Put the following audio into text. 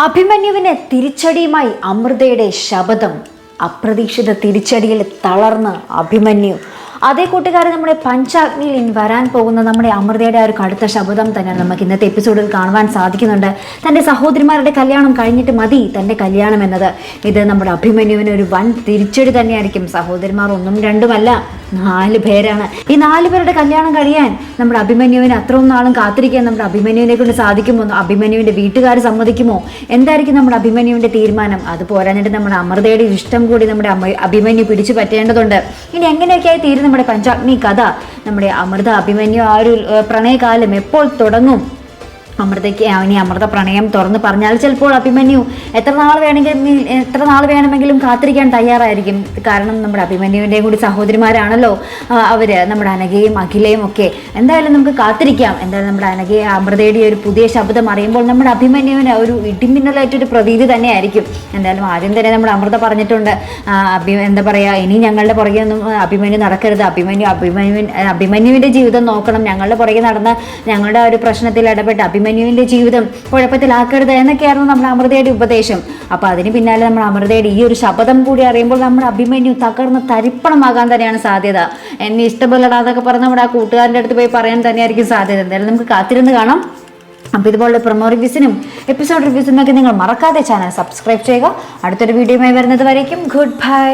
അഭിമന്യുവിന് തിരിച്ചടിയുമായി അമൃതയുടെ ശബദം അപ്രതീക്ഷിത തിരിച്ചടിയിൽ തളർന്ന് അഭിമന്യു അതേ കൂട്ടുകാരെ നമ്മുടെ പഞ്ചാഗ്നിയിൽ ഇനി വരാൻ പോകുന്ന നമ്മുടെ അമൃതയുടെ ആ ഒരു കടുത്ത ശബ്ദം തന്നെയാണ് നമുക്ക് ഇന്നത്തെ എപ്പിസോഡിൽ കാണുവാൻ സാധിക്കുന്നുണ്ട്. തന്റെ സഹോദരിമാരുടെ കല്യാണം കഴിഞ്ഞിട്ട് മതി തന്റെ കല്യാണം എന്നത്. ഇത് നമ്മുടെ അഭിമന്യുവിന് ഒരു വൻ തിരിച്ചടി തന്നെയായിരിക്കും. സഹോദരിമാർ ഒന്നും രണ്ടുമല്ല നാല് പേരാണ്. ഈ നാല് പേരുടെ കല്യാണം കഴിയാൻ നമ്മുടെ അഭിമന്യുവിന് അത്രയും നാളും കാത്തിരിക്കാൻ നമ്മുടെ അഭിമന്യുവിനെ കൊണ്ട് സാധിക്കുമോ? അഭിമന്യുവിന്റെ വീട്ടുകാർ സമ്മതിക്കുമോ? എന്തായിരിക്കും നമ്മുടെ അഭിമന്യുവിന്റെ തീരുമാനം? അത് പോരാഞ്ഞിട്ട് നമ്മുടെ അമൃതയുടെ ഇഷ്ടം കൂടി നമ്മുടെ അഭിമന്യു പിടിച്ചു പറ്റേണ്ടതുണ്ട്. ഇനി എങ്ങനെയൊക്കെയായി തീരും നമ്മുടെ പഞ്ചാഗ്നി കഥ നമ്മുടെ അമൃത അഭിമന്യു ആ ഒരു പ്രണയകാലം എപ്പോൾ തുടങ്ങും? അമൃതയ്ക്ക് അവനി അമൃത പ്രണയം തുറന്ന് പറഞ്ഞാൽ ചിലപ്പോൾ അഭിമന്യു എത്ര നാൾ വേണമെങ്കിലും എത്ര നാൾ വേണമെങ്കിലും കാത്തിരിക്കാൻ തയ്യാറായിരിക്കും. കാരണം നമ്മുടെ അഭിമന്യുവിന്റെയും കൂടി സഹോദരിമാരാണല്ലോ അവർ നമ്മുടെ അനഘയും അഖിലയും ഒക്കെ. എന്തായാലും നമുക്ക് കാത്തിരിക്കാം. എന്തായാലും നമ്മുടെ അനഘയെ അമൃതയുടെ ഒരു പുതിയ ശബ്ദം അറിയുമ്പോൾ നമ്മുടെ അഭിമന്യുവിന് ഒരു ഇടിമിന്നലായിട്ടൊരു പ്രതീതി തന്നെയായിരിക്കും. എന്തായാലും ആദ്യം തന്നെ നമ്മുടെ അമൃത പറഞ്ഞിട്ടുണ്ട്. അഭി എന്താ പറയുക ഇനി ഞങ്ങളുടെ പുറകെ ഒന്നും അഭിമന്യു നടക്കരുത്. അഭിമന്യു അഭിമന്യു അഭിമന്യുവിന്റെ ജീവിതം നോക്കണം. ഞങ്ങളുടെ പുറകെ നടന്ന ഞങ്ങളുടെ ഒരു പ്രശ്നത്തിൽ ഇടപെട്ട് അഭിമന്യുവിന്റെ ജീവിതം കുഴപ്പത്തിലാക്കരുത് എന്നൊക്കെയായിരുന്നു നമ്മൾ അമൃതയുടെ ഉപദേശം. അപ്പൊ അതിന് പിന്നാലെ നമ്മൾ അമൃതയുടെ ഈ ഒരു ശബ്ദം കൂടി അറിയുമ്പോൾ നമ്മൾ അഭിമന്യു തകർന്ന് തരിപ്പണമാകാൻ തന്നെയാണ് സാധ്യത. എന്നെ ഇഷ്ടപ്പെടടാ എന്നൊക്കെ പറഞ്ഞ് നമ്മുടെ ആ കൂട്ടുകാരന്റെ അടുത്ത് പോയി പറയാൻ തന്നെയായിരിക്കും സാധ്യത. എന്തായാലും നമുക്ക് കാത്തിരുന്ന് കാണാം. അപ്പോൾ ഇതുപോലുള്ള പ്രൊമോ റിവ്യൂസിനും എപ്പിസോഡ് റിവ്യൂസിനും ഒക്കെ നിങ്ങൾ മറക്കാതെ ചാനൽ സബ്സ്ക്രൈബ് ചെയ്യുക. അടുത്തൊരു വീഡിയോയുമായി വരുന്നത് വരയ്ക്കും ഗുഡ് ബൈ.